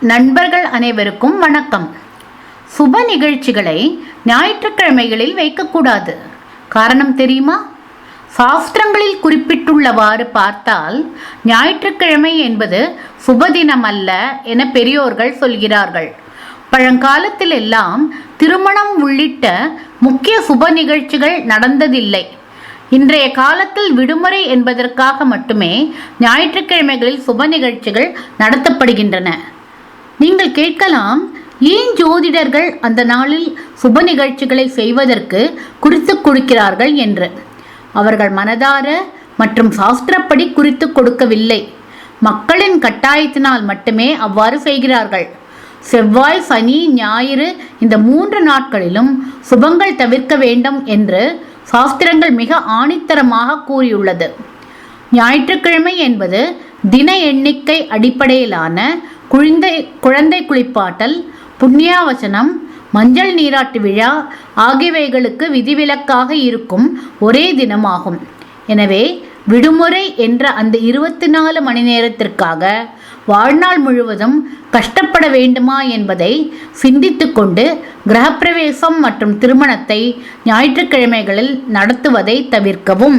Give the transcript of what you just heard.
நண்பர்கள் அனைவருக்கும் வணக்கம். சுப நிகழ்ச்சிகளை ஞாயிற்றுக்கிழமைகளில் வைக்கக்கூடாது. காரணம் தெரியுமா? சாஸ்திரங்களில் குறிப்பிட்டுள்ளவாறு பார்த்தால் ஞாயிற்றுக்கிழமை என்பது சுபதினம் அல்ல என பெரியோர்கள் சொல்கிறார்கள். பழங்காலத்தில் எல்லாம் திருமணம் உள்ளிட்ட முக்கிய சுப நிகழ்ச்சிகள் நடந்ததில்லை. இன்றைய காலத்தில் விடுமுறை என்பதற்காக மட்டுமே ஞாயிற்றுக்கிழமைகளில் சுப நிகழ்ச்சிகள் நடத்தப்படுகின்றன. நீங்கள் கேட்கலாம் ஏன் ஜோதிடர்கள் அந்த நாளில் சுப நிகழ்ச்சிகளை செய்வதற்கு குறித்து கொடுக்கிறார்கள் என்று? அவர்கள் மனதார மற்றும் சாஸ்திரப்படி குறித்து கொடுக்கவில்லை. மக்களின் கட்டாயத்தினால் மட்டுமே அவ்வாறு செய்கிறார்கள். செவ்வாய் சனி ஞாயிறு இந்த மூன்று நாட்களிலும் சுபங்கள் தவிர்க்க வேண்டும் என்று சாஸ்திரங்கள் மிக ஆணித்தரமாக கூறியுள்ளது. ஞாயிற்றுக்கிழமை என்பது தின எண்ணிக்கை அடிப்படையிலான குழந்தை குழந்தை குளிப்பாட்டல் புண்ணியாவசனம் மஞ்சள் நீராட்டு விழா ஆகியவைகளுக்கு விதிவிலக்காக இருக்கும் ஒரே தினமாகும். எனவே விடுமுறை என்ற அந்த இருபத்தி நாலு மணி நேரத்திற்காக வாழ்நாள் முழுவதும் கஷ்டப்பட வேண்டுமா என்பதை சிந்தித்துக்கொண்டு கிரகப்பிரவேசம் மற்றும் திருமணத்தை ஞாயிற்றுக்கிழமைகளில் நடத்துவதை தவிர்க்கவும்.